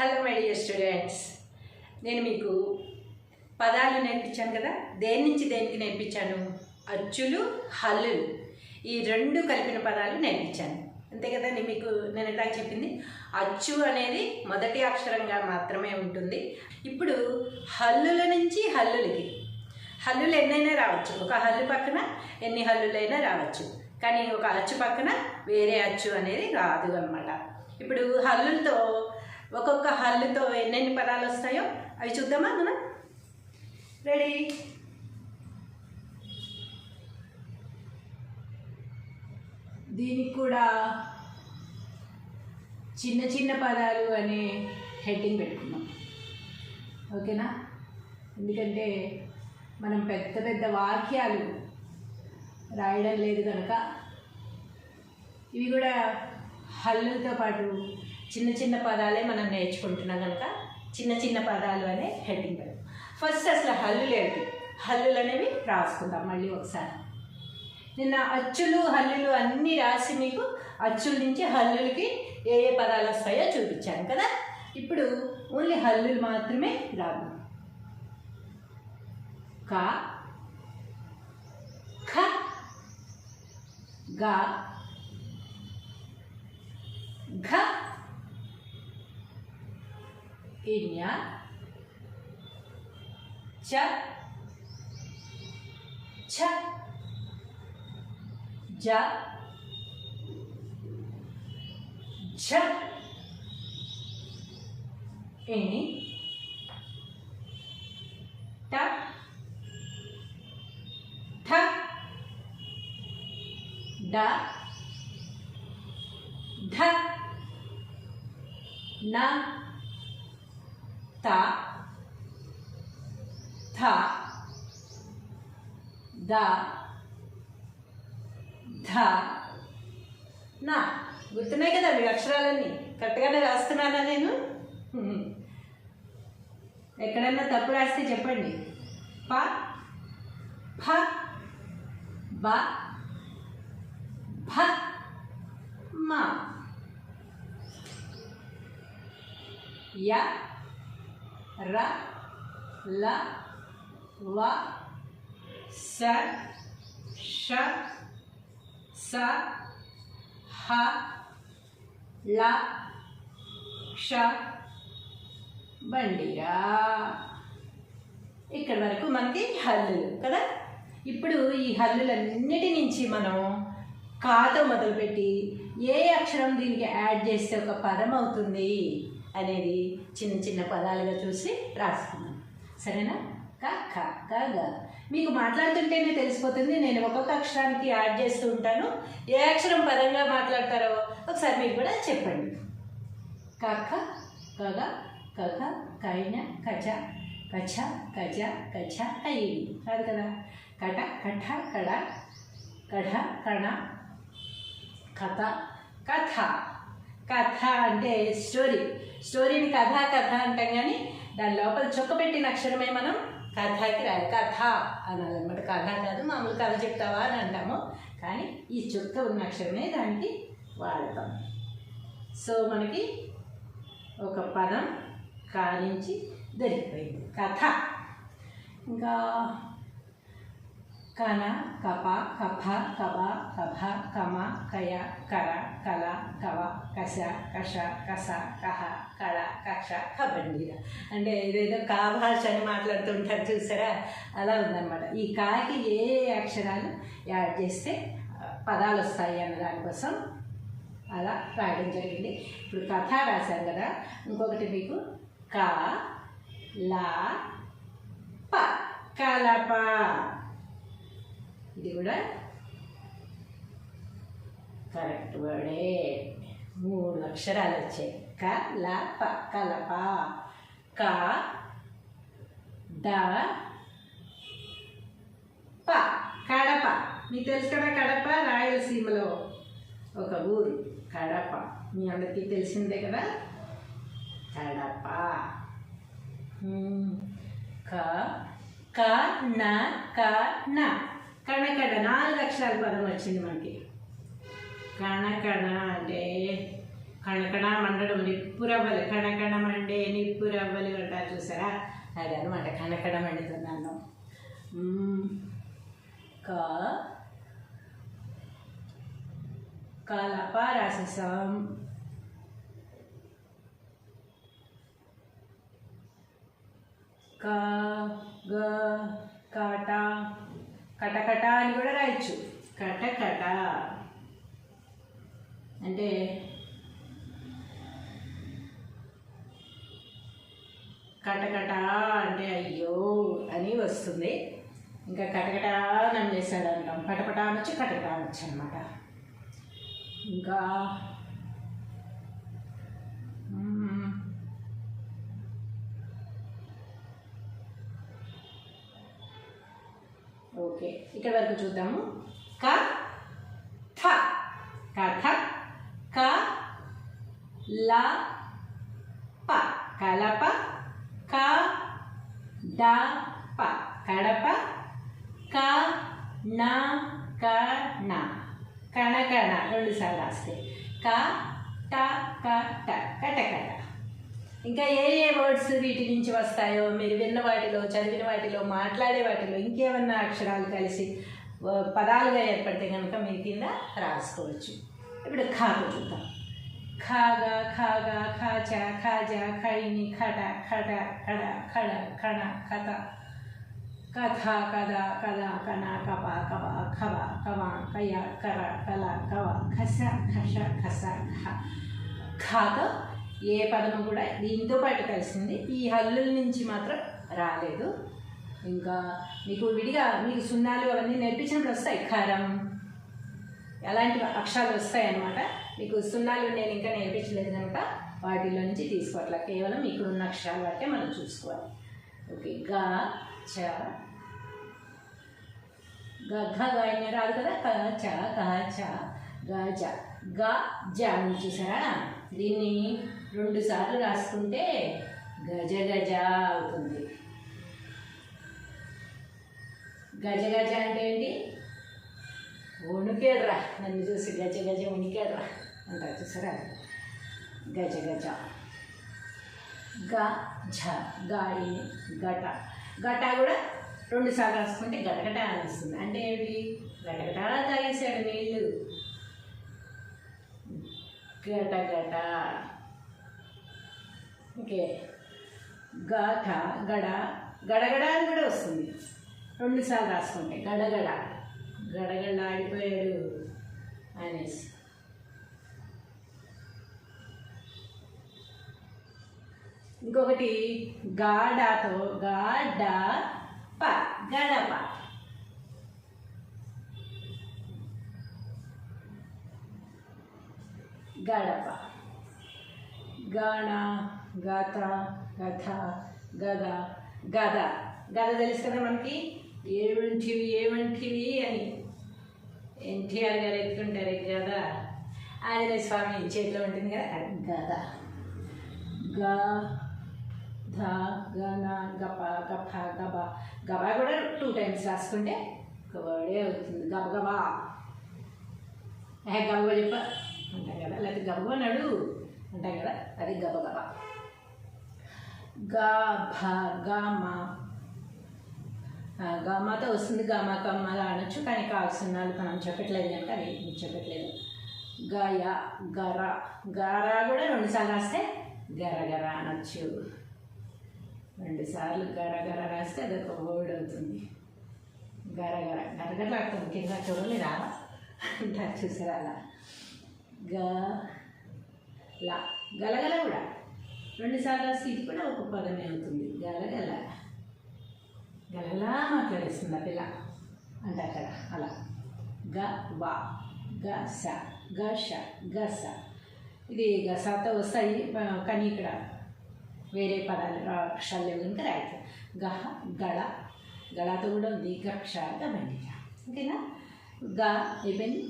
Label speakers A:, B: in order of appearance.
A: Hello my dear students నేను మీకు పదాలు నేర్పించాను కదా దేని నుంచి దేనికి నేర్పించాను? అచ్చులు హల్లులు ఈ రెండు కలిపిన పదాలు నేర్పించాను. అంతే కదండి మీకు నేను ఎట్లా చెప్పింది. అచ్చు అనేది మొదటి అక్షరంగా మాత్రమే ఉంటుంది. ఇప్పుడు హల్లుల నుంచి హల్లులకి. హల్లులు ఎన్నైనా రావచ్చు. ఒక హల్లు పక్కన ఎన్ని హల్లులైనా రావచ్చు. కానీ ఒక అచ్చు పక్కన వేరే అచ్చు అనేది రాదు అనమాట ఇప్పుడు హల్లులతో ఒక్కొక్క హల్లుతో ఎన్నెన్ని పదాలు వస్తాయో అవి చూద్దామా మనం? రెడీ దీనికి కూడా చిన్న చిన్న పదాలు అనే హెడ్డింగ్ పెట్టుకున్నాం ఓకేనా? ఎందుకంటే మనం పెద్ద పెద్ద వాక్యాలు రాయడం లేదు కనుక ఇవి కూడా హల్లులతో పాటు చిన్న చిన్న పదాలే మనం నేర్చుకుంటున్నాం కనుక చిన్న చిన్న పదాలు అనే హెడ్డింగ్ ఫస్ట్ అసలు హల్లులు ఏంటి? హల్లులు అనేవి రాసుకుందాం మళ్ళీ ఒకసారి. నిన్న అచ్చులు హల్లులు అన్నీ రాసి మీకు అచ్చుల నుంచి హల్లులకి ఏ ఏ పదాలు వస్తాయో చూపించాను కదా? ఇప్పుడు ఓన్లీ హల్లులు మాత్రమే రాదు కా ఖ గా ఘ ఇన్య చ ఛ జ ఝ ఇని ట ఠ డ ఢ న త థ ద ధ నా. గుర్తున్నాయి కదా మీ అక్షరాలన్నీ. కరెక్ట్గానే రాస్తున్నానా నేను? ఎక్కడైనా తప్పు రాస్తే చెప్పండి. ప ఫ బ భ మ. య ర ల వ స ష స హ ల క్ష బండిరా. ఇక్కడ వరకు మనకి హల్లులు కదా? ఇప్పుడు ఈ హల్లులన్నిటి నుంచి మనం కాతో మొదలుపెట్టి ఏ అక్షరం దీనికి యాడ్ చేస్తే ఒక పదం అవుతుంది అనేది చిన్న చిన్న పదాలుగా చూసి రాసుకున్నాం సరేనా? క ఖ గ మీకు మాట్లాడుతుంటేనే తెలిసిపోతుంది నేను ఒక్కొక్క అక్షరానికి యాడ్ చేస్తూ ఉంటాను. ఏ అక్షరం పదంగా మాట్లాడతారో ఒకసారి మీరు కూడా చెప్పండి. కఖ కగ కఖ కైన కచ కచ కజ కచ కయిడి కాదు? కదా కట కఠ కడ కఢ కణ కథ కథ కథ అంటే స్టోరీ స్టోరీని కథ కథ అంటాం కానీ దాని లోపల చొక్కపెట్టిన అక్షరమే మనం కథకి రా కథ అనాలన్నమాట. కథ కాదు మామూలు కథ చెప్తావా అని అంటాము. కానీ ఈ చుక్క ఉన్న అక్షరమే దానికి వాడతాం. సో మనకి ఒక పదం కానించి దొరికిపోయింది. కథ. ఇంకా కన కప కఫ కబ కభ కమ కయ కర కల కవ కష కష కస కహ కళ కక్ష కబండిర. అంటే ఏదేదో కా భాష అని మాట్లాడుతుంటారు చూసారా? అలా ఉందన్నమాట. ఈ కాకి ఏ అక్షరాలు యాడ్ చేస్తే పదాలు వస్తాయి అన్న దానికోసం అలా రాయడం జరిగింది. ఇప్పుడు కథ రాశాం కదా ఇంకొకటి మీకు క లా ప కలప. ఇది కూడా కరెక్ట్ వర్డే. మూడు అక్షరాలు వచ్చాయి. క ల ప కలప క ద ప కడప. మీకు తెలుసు కదా కడప రాయలసీమలో ఒక ఊరు. కడప. మీ అందరికీ తెలిసిందే కదా? కడప. క క న క న. కణకడ నాలుగు అక్షరాల పదం వచ్చింది మనకి. కణకణ అంటే కణకణ మండడం నిప్పురవ్వలు. కణకణ మండే నిప్పురవ్వలు అంటారు చూసారా? అదనమాట కణకణ మండుతున్నాను. క కలప రాసేసాం క గ కట కటకట అని కూడా రాయొచ్చు. కటకట. అంటే కటకట అంటే అయ్యో అని వస్తుంది. ఇంకా కటకట నమ్మేశాడు అంటాం కటపట అనొచ్చు కటకట అనొచ్చు అనమాట ఇంకా ఓకే ఇక్కడ వరకు చూద్దాము. క థ. కథ క ల ప. కలప క డ ప. కడప క న క న. కణకణ రెండు సార్లు రాస్తే. క ట క ట. కటకట ఇంకా ఏ ఏ వర్డ్స్ వీటి నుంచి వస్తాయో మీరు విన్న వాటిలో చదివిన వాటిలో మాట్లాడే వాటిలో ఇంకేమన్నా అక్షరాలు కలిసి పదాలుగా ఏర్పడితే కనుక మీ కింద రాసుకోవచ్చు. ఇప్పుడు ఖాకు చూద్దాం. ఖాగా ఖాగా ఖాచా ఖాజా ఖైని ఖట ఖట ఖడ ఖడ ఖణ కథ కథ కథ కథ కణ కప కవ ఖవ కవ కయ కర కల కవ ఖస ఖష ఖస ఖ ఖాతో ఏ పదము కూడా దీంతో పాటు కలిసింది. ఈ హల్లుల నుంచి మాత్రం రాలేదు. ఇంకా మీకు విడిగా మీకు సున్నాలు అవన్నీ నేర్పించినప్పుడు వస్తాయి. ఖరం. ఎలాంటి అక్షరాలు వస్తాయి అన్నమాట మీకు సున్నాలు నేను ఇంకా నేర్పించలేదు కనుక వాటిలో నుంచి తీసుకోవట్లా. కేవలం ఇక్కడ ఉన్న అక్షరాలు బట్టే మనం చూసుకోవాలి. ఓకే గా చ గ ఘ రాదు కదా? క చ క చ గ జ. గ జ చూసారా? దీన్ని రెండు సార్లు రాసుకుంటే గజ గజ అవుతుంది. గజ గజ అంటే ఏంటి? వణికేడ్రా నన్ను చూసి గజ గజ వణికేడ్రా అంటారు చూసారా? గజ గజ. గ జ గాడి గట గట కూడా రెండు సార్లు రాసుకుంటే గటగట అనిస్తుంది అంటే ఏంటి గటగట తాగేశాడు నీళ్ళు. గట గట. ఓకే. గాథ గడ గడగడ అని కూడా వస్తుంది. రెండుసార్లు రాసుకుంటే గడగడ. గడగడ ఆడిపోయాడు అనేసి. ఇంకొకటి గాడాతో గాడ ప. గడప గడప గాణ గత గథ గద గద. గద తెలుసు కదా మనకి? ఏమంటివి ఏమంటివి అని. ఎన్టీఆర్ గారు ఎత్తుకుంటారు గద. ఆంజనేయ స్వామి చేతిలో ఉంటుంది కదా? గద. గ ధ గన గప గఫ గబ గబ కూడా టూ టైమ్స్ రాసుకుంటే గబడే అవుతుంది. గబగబా ఏ గబగబ చెప్ప. అంటాం కదా. లేకపోతే గబగబ నడు. అంటాం కదా. అది గబగబా గా భ గ మ. వస్తుంది గమ కమ్మగా అనొచ్చు కానీ కావాల్సినాలు మనం చెప్పట్లేదు కనుక అది మీకు చెప్పట్లేదు. గయ గర గర కూడా రెండుసార్లు రాస్తే గరగర అనొచ్చు. రెండుసార్లు గర గర రాస్తే అది ఒక వర్డ్ అవుతుంది. గర గర గరగర అవుతుంది కింద చూడలేదా అంటారు చూసారా అలా. గ లా. గలగల కూడా. రెండుసార్లు వస్తే ఇది కూడా ఒక పదమే అవుతుంది. గలగల గలలా మాట్లాడేస్తుంది ఆ పిల్ల. అంటారు కదా అలా. గ వా. గ స. గ ష. గ స. ఇది గసాతో వస్తాయి. కానీ ఇక్కడ వేరే పదాలు అక్షరాలు లేవు. కనుక రాయచ్చు. గహ గళ. గళతో కూడా ఉంది. గక్ష గబండి ఓకేనా? గ అయిపోయింది.